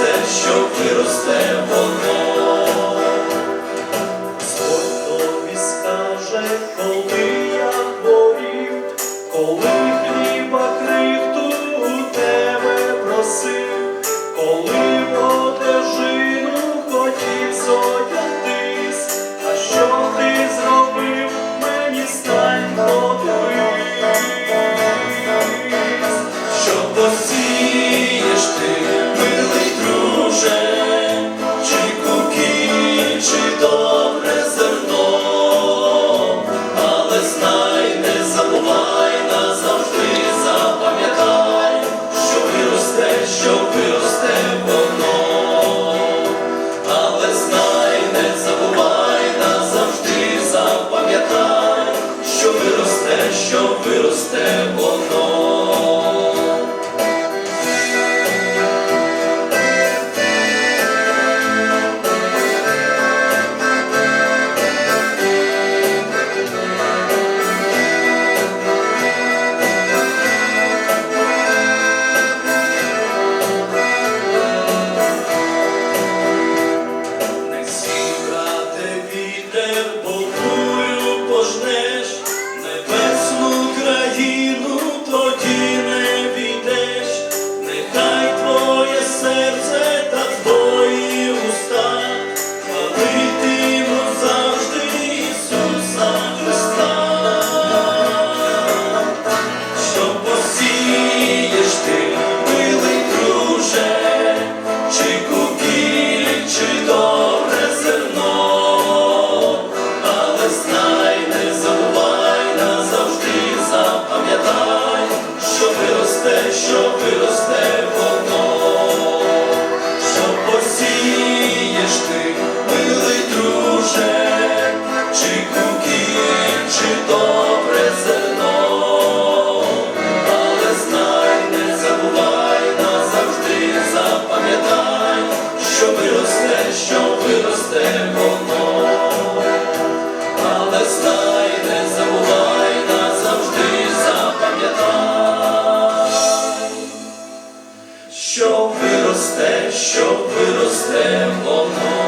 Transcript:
все, що виросте воно. Полкую чи кукіль, чи добре зерно, але знай, не забувай, назавжди запам'ятай, що виросте, що виросте воно, але знай, не забувай, назавжди запам'ятай, що виросте, що виросте воно.